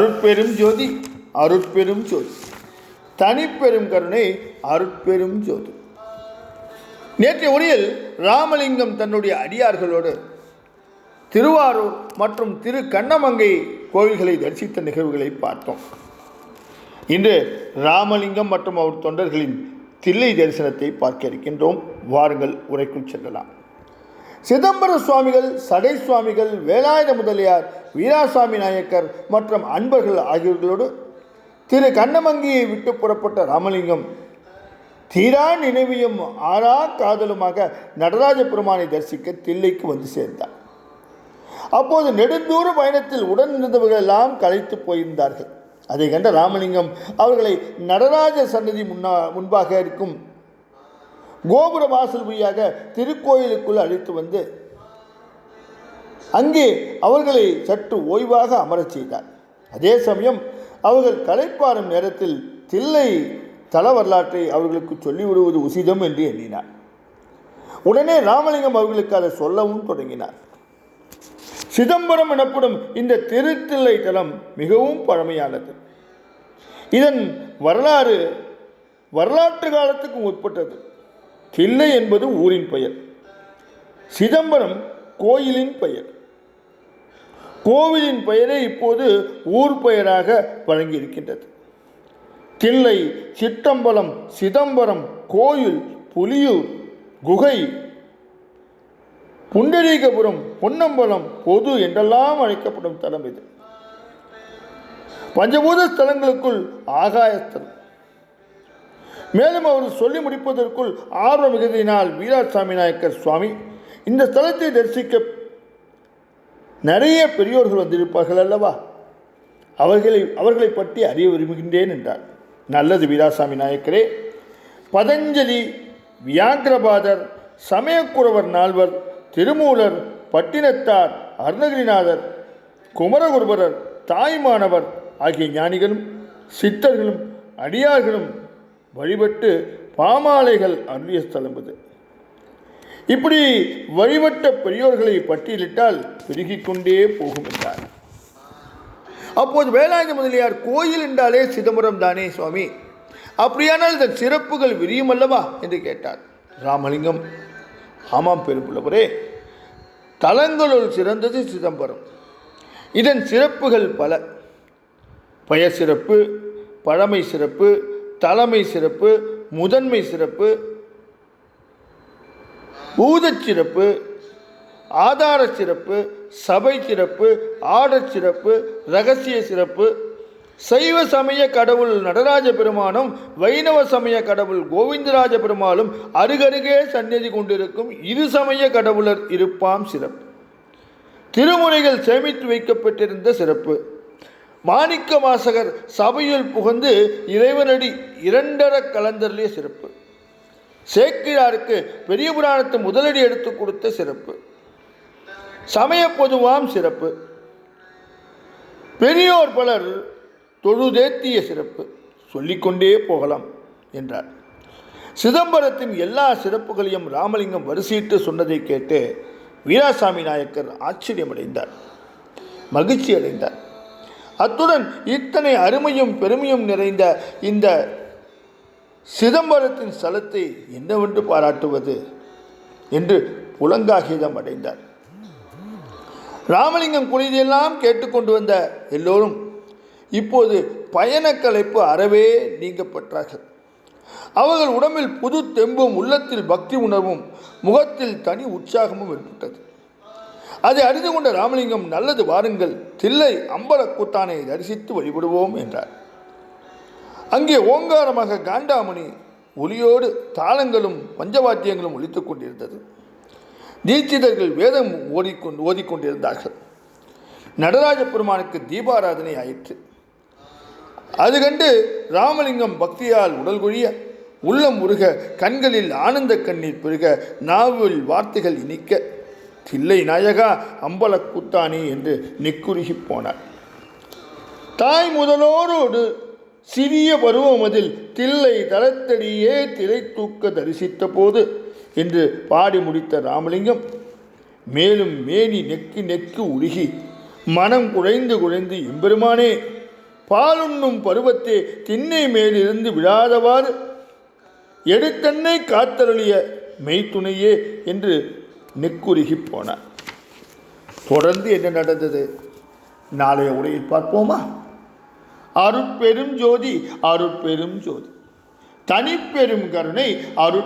அருட்பெரும் ஜோதி அருட்பெரும் ஜோதி. தனிப்பெரும் கருணை அருட்பெரும் ஜோதி. நேற்றைய ஒளியில் ராமலிங்கம் தன்னுடைய அடியார்களோடு திருவாரூர் மற்றும் திரு கண்ணமங்கை கோவில்களை தரிசித்த நிகழ்வுகளை பார்த்தோம். இன்று ராமலிங்கம் மற்றும் அவர் தொண்டர்களின் தில்லை தரிசனத்தை பார்க்க இருக்கின்றோம். வாருங்கள் உரைக்குள் செல்லலாம். சிதம்பர சுவாமிகள் சடை சுவாமிகள் வேலாயுத முதலியார் வீராசாமி நாயக்கர் மற்றும் அன்பர்கள் ஆகியோர்களோடு திரு கண்ணமங்கியை விட்டு புறப்பட்ட ராமலிங்கம் தீரா நினைவியும் ஆறா காதலுமாக நடராஜ பெருமானை தரிசிக்க தில்லைக்கு வந்து சேர்ந்தார். அப்போது நெடுந்தூர பயணத்தில் உடன் இருந்தவர்கள் எல்லாம் கலைத்து போயிருந்தார்கள். அதை கண்ட ராமலிங்கம் அவர்களை நடராஜ சன்னதி முன்னா முன்பாக இருக்கும் கோபுர வாசல் வழியாக திருக்கோயிலுக்குள் அழைத்து வந்து அங்கே அவர்களை சற்று ஓய்வாக அமரச் செய்தார். அதே சமயம் அவர்கள் களைப்பாறும் நேரத்தில் தில்லை தல வரலாற்றை அவர்களுக்கு சொல்லிவிடுவது உசிதம் என்று எண்ணினார். உடனே ராமலிங்கம் அவர்களுக்கு அதை சொல்லவும் தொடங்கினார். சிதம்பரம் எனப்படும் இந்த திருத்தில்லை தலம் மிகவும் பழமையானது. இதன் வரலாறு வரலாற்று காலத்துக்கு உட்பட்டது. தில்லை என்பது ஊரின் பெயர். சிதம்பரம் கோயிலின் பெயர். கோவிலின் பெயரே இப்போது ஊர் பெயராக வழங்கியிருக்கின்றது. தில்லை சிற்றம்பலம் சிதம்பரம் கோயில் புலியூர் குகை புண்டரீகபுரம் பொன்னம்பலம் பொது என்றெல்லாம் அழைக்கப்படும் தலம் இது. பஞ்சபூத ஸ்தலங்களுக்குள் ஆகாயஸ்தலம். மேலும் அவர் சொல்லி முடிப்பதற்குள் ஆர்வ மிகுதியினால் வீராசாமி நாயக்கர் சுவாமி இந்த ஸ்தலத்தை தரிசிக்க நிறைய பெரியோர்கள் வந்திருப்பார்கள் அல்லவா? அவர்களை அவர்களை பற்றி அறிய விரும்புகின்றேன் என்றார். நல்லது வீராசாமி நாயக்கரே. பதஞ்சலி வியாக்கிரபாதர் சமயக்குறவர் நால்வர் திருமூலர் பட்டினத்தார் அருணகிரிநாதர் குமரகுருபரர் தாய்மானவர் ஆகிய ஞானிகளும் சித்தர்களும் அடியார்களும் வழிபட்டு பாமாலைகள் அருளிய ஸ்தலம் இது இப்படி வழிபட்ட பெரியோர்களை பட்டியலிட்டால் பெருகிக் கொண்டே போகும் என்றார். அப்போது வேலாயுத முதலியார் கோயில் என்றாலே சிதம்பரம் தானே சுவாமி? அப்படியானால் இந்த சிறப்புகள் விரியும் அல்லவா? என்று கேட்டார். ராமலிங்கம் ஆமாம் பெரும்புலவரே தலங்களுள் சிறந்தது சிதம்பரம். இதன் சிறப்புகள் பல. பய சிறப்பு பழமை சிறப்பு தலைமை சிறப்பு முதன்மை சிறப்பு ஊதச் சிறப்பு ஆதார சிறப்பு சபை சிறப்பு ஆடற் சிறப்பு ரகசிய சிறப்பு சைவ சமய கடவுள் நடராஜ பெருமானும் வைணவ சமய கடவுள் கோவிந்தராஜ பெருமாளும் அருகருகே சந்நிதி கொண்டிருக்கும் இரு சமய கடவுளர் இருப்பாம் சிறப்பு. திருமுறைகள் சேமித்து வைக்கப்பட்டிருந்த சிறப்பு. மாணிக்க வாசகர் சபையில் புகுந்து இறைவனடி இரண்டர கலந்தர்லேயே சிறப்பு. சேக்கிழாருக்கு பெரிய புராணத்தை முதலடி எடுத்து கொடுத்த சிறப்பு. சமய பொதுவாம் சிறப்பு. பெரியோர் பலர் தொழுதேத்திய சிறப்பு. சொல்லிக்கொண்டே போகலாம் என்றார். சிதம்பரத்தின் எல்லா சிறப்புகளையும் ராமலிங்கம் வரிசையிட்டு சொன்னதை கேட்டு வீராசாமி நாயக்கர் ஆச்சரியமடைந்தார். மகிழ்ச்சி அடைந்தார் அத்துடன் இத்தனை அருமையும் பெருமையும் நிறைந்த இந்த சிதம்பரத்தின் ஸ்தலத்தை என்னவென்று பாராட்டுவது என்று புலங்காகிதம் அடைந்தார். ராமலிங்கம் குடியெல்லாம் கேட்டுக்கொண்டு வந்த எல்லோரும் இப்போது பயணக்கலைப்பு அறவே நீங்கப்பட்டார்கள். அவர்கள் உடம்பில் புது தெம்பும் உள்ளத்தில் பக்தி உணர்வும் முகத்தில் தனி உற்சாகமும் ஏற்பட்டது. அதை அறிந்து கொண்ட ராமலிங்கம் நல்லது வாருங்கள் தில்லை அம்பல கூத்தானை தரிசித்து வழிபடுவோம் என்றார். அங்கே ஓங்காரமாக காண்டாமணி ஒலியோடு தாளங்களும் பஞ்சவாத்தியங்களும் ஒலித்துக் கொண்டிருந்தது. தீட்சிதர்கள் வேதம் ஓடிக்கொண்டு ஓதிக்கொண்டிருந்தார்கள். நடராஜ பெருமானுக்கு தீபாராதனை ஆயிற்று. அது கண்டு ராமலிங்கம் பக்தியால் உடல் கொழிய உள்ளம் உருக கண்களில் ஆனந்த கண்ணீர் பெருக நாவில் வார்த்தைகள் இனிக்க தில்லை நாயகா அம்பல என்று நெக்குருகி போனார் தாய் முதலோரோடு சிறிய பருவமதில் தில்லை தளத்தடியே திரை தூக்க தரிசித்த போது என்று பாடி முடித்த ராமலிங்கம் மேலும் மேனி நெக்கு நெக்கு உருகி மனம் குழைந்து குழைந்து எம்பெருமானே பாலுண்ணும் பருவத்தே திண்ணை மேலிருந்து விழாதவாறு எடுத்தன்னை காத்தருளிய மெய்த்துணையே என்று நெக்குருகி போனார் தொடர்ந்து என்ன நடந்தது? நாளைய உரையில் பார்ப்போமா? அருட்பெரும் ஜோதி அருட்பெரும் ஜோதி. தனிப்பெரும் கருணை அருட்